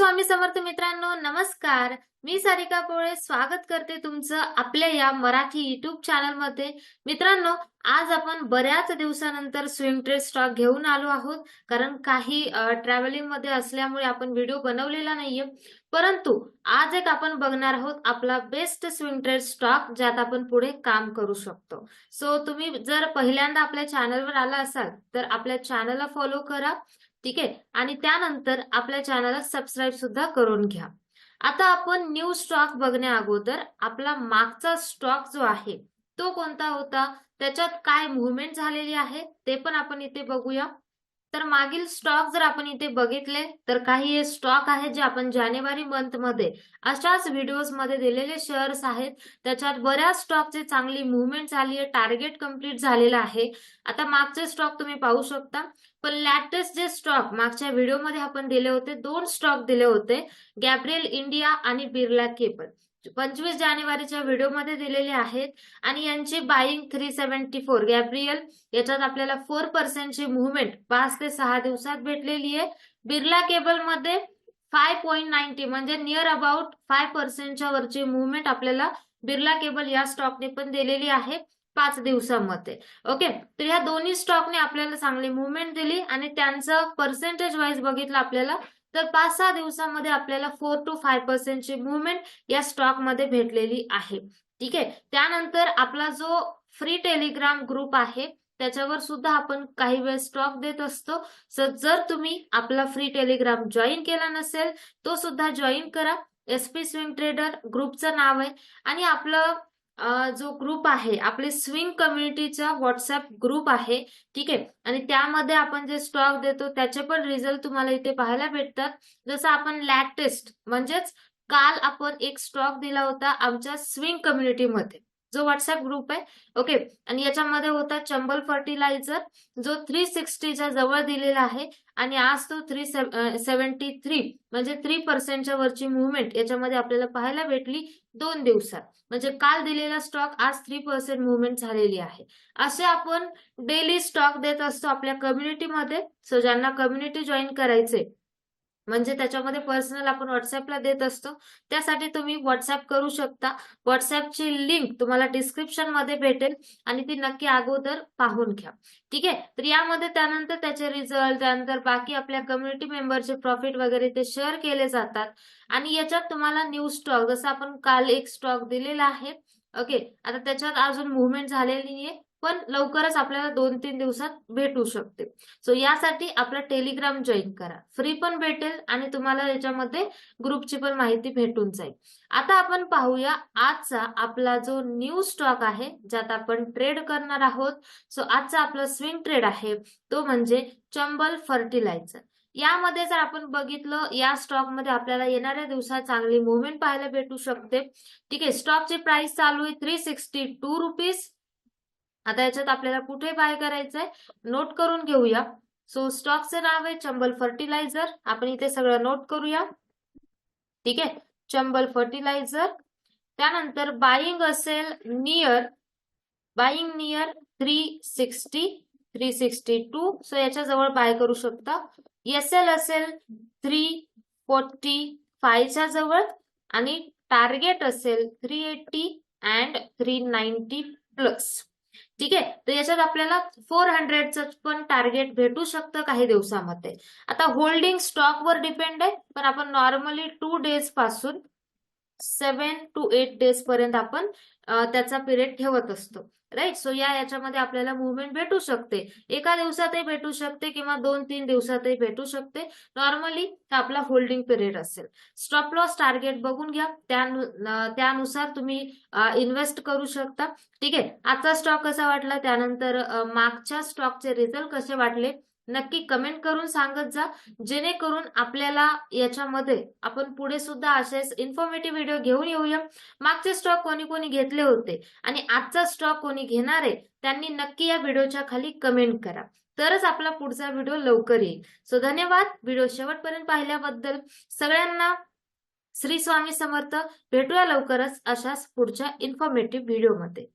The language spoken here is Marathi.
स्वामी समर्थ मित्रांनो नमस्कार. मी सारिका पोळे स्वागत करते तुमचं आपल्या या मराठी युट्यूब चॅनलमध्ये मित्रांनो आज आपण बऱ्याच दिवसानंतर स्विंग ट्रेड स्टॉक घेऊन आलो आहोत कारण काही ट्रॅव्हलिंगमध्ये असल्यामुळे आपण व्हिडिओ बनवलेला नाहीये. परंतु आज एक आपण बघणार आहोत आपला बेस्ट स्विंग ट्रेड स्टॉक ज्यात आपण पुढे काम करू शकतो. सो तुम्ही जर पहिल्यांदा आपल्या चॅनलवर आला असाल तर आपल्या चॅनलला फॉलो करा. ठीक आहे? आणि त्यानंतर आपल्या चॅनलला सबस्क्राईब सुद्धा करून घ्या. आता आपण न्यू स्टॉक बघण्या अगोदर आपला मागचा स्टॉक जो आहे तो कोणता होता? त्याच्यात काय मुवमेंट झालेली आहे? ते पण आपण इथे बघूया. तर मागील स्टॉक जर आपण इथे बघितले तर काही हे स्टॉक आहेत जे आपण जानेवारी मंथमध्ये अशाच व्हिडिओजमध्ये दिलेले शेअर्स आहेत. त्याच्यात बऱ्याच स्टॉकचे चांगली मुवमेंट झाली आहे टार्गेट कंप्लीट झालेलं आहे. आता मागचे स्टॉक तुम्ही पाहू शकता. पण लॅटेस्ट जे स्टॉक मागच्या व्हिडिओमध्ये आपण दिले होते दोन स्टॉक दिले होते गॅब्रियल इंडिया आणि बिर्ला केबल पंचवीस जानेवारीच्या व्हिडिओमध्ये दिलेले आहेत. आणि यांची buying three seventy four Gabriel याच्यात आपल्याला फोर पर्सेंटची मुवमेंट पाच ते सहा दिवसात भेटलेली आहे. बिर्ला केबलमध्ये फाय पॉईंट नाईन्टी म्हणजे नियर अबाउट फाय पर्सेंटच्या वरची मुवमेंट आपल्याला बिर्ला केबल या स्टॉकने पण दिलेली आहे पाच दिवसामध्ये. ओके तर ह्या दोन्ही स्टॉकने आपल्याला चांगली मुवमेंट दिली आणि त्यांचं पर्सेंटेज वाईज बघितलं आपल्याला तर पाच सहा दिवसामध्ये आपल्याला फोर टू फाय पर्सेंटची मुवमेंट या स्टॉकमध्ये भेटलेली आहे. ठीक आहे? त्यानंतर आपला जो फ्री टेलिग्राम ग्रुप आहे त्याच्यावर सुद्धा आपण काही वेळ स्टॉक देत असतो. सो जर तुम्ही आपला फ्री टेलिग्राम जॉईन केला नसेल तो सुद्धा जॉईन करा. एसपी स्विंग ट्रेडर ग्रुपचं नाव आहे. आणि आपलं जो ग्रुप आहे आपले स्विंग कम्युनिटीचा व्हॉट्सअप ग्रुप आहे ठीक आहे? आणि त्यामध्ये आपण जे स्टॉक देतो त्याचे पण रिझल्ट तुम्हाला इथे पाहायला भेटतात. जसं आपण लॅटेस्ट म्हणजेच काल आपण एक स्टॉक दिला होता आमच्या स्विंग कम्युनिटीमध्ये जो व्हॉट्सअप ग्रुप आहे. ओके आणि याच्यामध्ये होता चंबल फर्टिलायझर जो थ्री सिक्स्टीच्या जवळ दिलेला आहे. आणि आज तो थ्री सेव्हन्टी थ्री म्हणजे थ्री पर्सेंटच्या वरची मुवमेंट याच्यामध्ये आपल्याला पाहायला भेटली दोन दिवसात. म्हणजे काल दिलेला स्टॉक आज थ्री पर्सेंट मुवमेंट झालेली आहे. असे आपण डेली स्टॉक देत असतो आपल्या कम्युनिटीमध्ये सो ज्यांना कम्युनिटी जॉईन करायचे म्हणजे त्याच्यामध्ये पर्सनल आपण व्हॉट्सअपला देत असतो. त्यासाठी तुम्ही व्हॉट्सअप करू शकता. व्हॉट्सअपची लिंक तुम्हाला डिस्क्रिप्शनमध्ये भेटेल आणि ती नक्की अगोदर पाहून घ्या. ठीक आहे? तर यामध्ये त्यानंतर त्याचे रिझल्ट त्यानंतर बाकी आपल्या कम्युनिटी मेंबरचे प्रॉफिट वगैरे ते शेअर केले जातात. आणि याच्यात तुम्हाला न्यू स्टॉक जसं आपण काल एक स्टॉक दिलेला आहे. ओके आता त्याच्यात अजून मुवमेंट झालेली आहे पण लवकरच आपल्याला दोन तीन दिवसात भेटू शकते. सो यासाठी आपला टेलिग्राम जॉईन करा. फ्री पण भेटेल आणि तुम्हाला याच्यामध्ये ग्रुपची पण माहिती भेटून जाईल. आता आपण पाहूया आजचा आपला जो न्यू स्टॉक आहे ज्यात आपण ट्रेड करणार आहोत. सो आजचा आपला स्विंग ट्रेड आहे तो म्हणजे चंबल फर्टिलायझर यामध्ये जर आपण बघितलं या स्टॉकमध्ये आपल्याला येणाऱ्या दिवसात चांगली मुवमेंट पाहायला भेटू शकते. ठीक आहे स्टॉकची प्राइस चालू आहे थ्री सिक्स्टी टू रुपीज आता याच्यात आपल्याला कुठे बाय करायचंय? नोट करून घेऊया. सो स्टॉकचं नाव आहे चंबल फर्टिलायझर आपण इथे सगळं नोट करूया. ठीक आहे? चंबल फर्टिलायझर त्यानंतर बाईंग असेल near buying near three sixty three sixty two so याच्या जवळ बाय करू शकता. एस एल असेल थ्री फोर्टी फायच्या जवळ आणि टार्गेट असेल three eighty and three ninety plus ठीक आहे? तर याच्यात आपल्याला फोर हंड्रेडचं पण टार्गेट भेटू शकतं काही दिवसामध्ये. आता होल्डिंग स्टॉकवर डिपेंड आहे पण आपण नॉर्मली टू डेजपासून सेवन टू एट डेज पर्यंत आपण त्याचा पिरियड ठेवत असतो. राईट सो या याच्यामध्ये आपल्याला मुवमेंट भेटू शकते. एका दिवसातही भेटू शकते किंवा दोन तीन दिवसातही भेटू शकते. नॉर्मली आपला होल्डिंग पिरियड असेल. स्टॉप लॉस टार्गेट बघून घ्या. त्यानुसार तुम्ही इन्व्हेस्ट करू शकता. ठीक आहे? आजचा स्टॉक कसा वाटला? त्यानंतर मागच्या स्टॉकचे रिझल्ट कसे वाटले? नक्की कमेंट करून सांगत जा. जेणेकरून आपल्याला याच्यामध्ये आपण पुढे सुद्धा असेच इन्फॉर्मेटिव्ह व्हिडिओ घेऊन येऊया. मागचे स्टॉक कोणी कोणी घेतले होते आणि आजचा स्टॉक कोणी घेणार आहे त्यांनी नक्की या व्हिडिओच्या खाली कमेंट करा. तरच आपला पुढचा व्हिडिओ लवकर येईल. सो धन्यवाद. व्हिडिओ शेवटपर्यंत पाहिल्याबद्दल सगळ्यांना श्री स्वामी समर्थ. भेटूया लवकरच अशाच पुढच्या इन्फॉर्मेटिव्ह व्हिडिओमध्ये